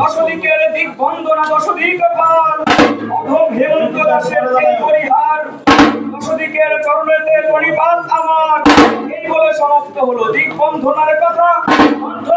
দশদিকের দিক বন্দনা দশদিক পাল অধম হেমন্ত দাসের এই পরিহার, দশদিকের চরণেতে পরিপাত আমার। এই বলে সমাপ্ত হলো দিক বন্ধনার কথা। অন্ধ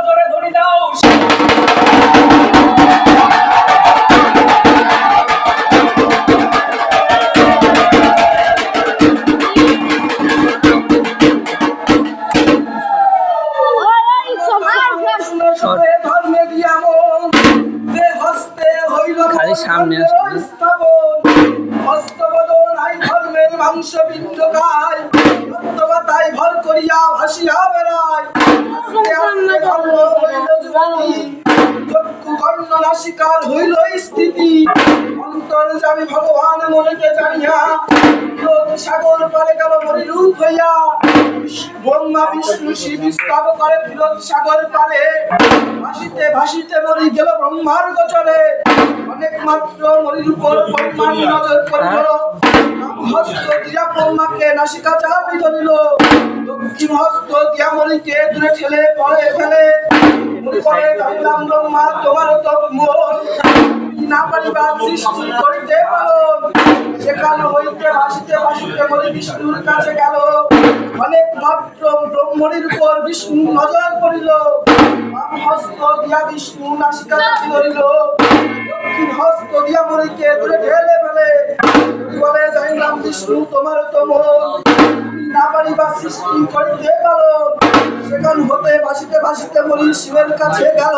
খালি সামনে আসবে। মাংস বিন্দ ভর করিয়া ভাসিয়া বেড়ায়। আস্তে আস্তে ধর্ম হইল চক্ষু কর্ণ নাসিকার হইল স্থিতি। ভগবান জানিয়া লোক সাগর পারে গেল মরিরূপ হইয়া। ব্রহ্মা বিষ্ণু শিব স্তব করে বিরোধ সাগর পারে। ভাসিতে ভাসিতে মরি গেল ব্রহ্মার গোচরে। অনেক মাত্র মরির উপর নজর করিল হস্ত দিয়া ব্রহ্মাকে নাসিকা চাপি ধরিল দক্ষিণ হস্ত দিয়া মরিকে দূরে ঠেলে পরে ফেলে। পরে ধরিলাম ব্রহ্মা তোমার তো মন না পারিবা সৃষ্টি করিতে পালন। সেখান হইতে ভাসিতে ভাসিতে মরি বিষ্ণুর কাছে গেল। অনেক মাত্র ব্রহ্মণির উপর বিষ্ণু নজর করিল হস্ত দিয়া বিষ্ণু নাসিকা চাপি ধরিল। বিষ্ণু তোমার তো না পারিবা সৃষ্টি করিতে পালন সেখান হতে ভাসিতে ভাসিতে মরি শিবের কাছে গেল।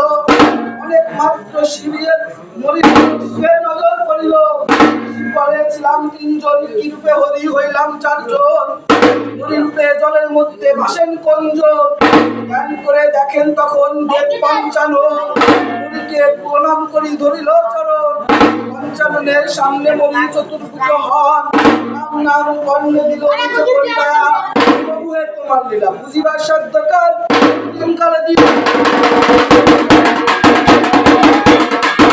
অনেক মাত্র শিবের মরি শিবের নজর করিল করেছিলাম তিনজন কি রূপে হরি হইলাম চারজন? হরি জলের মধ্যে ভাসেন জ্ঞান করে দেখেন তখন দেব পঞ্চানো হরিকে প্রণাম করি, ধরিল চরণ। পঞ্চাননের সামনে বলি চতুর্ভুজ হন। নাম নাম কর্ণ দিল তোমার লীলা বুঝিবার সাধ্যকার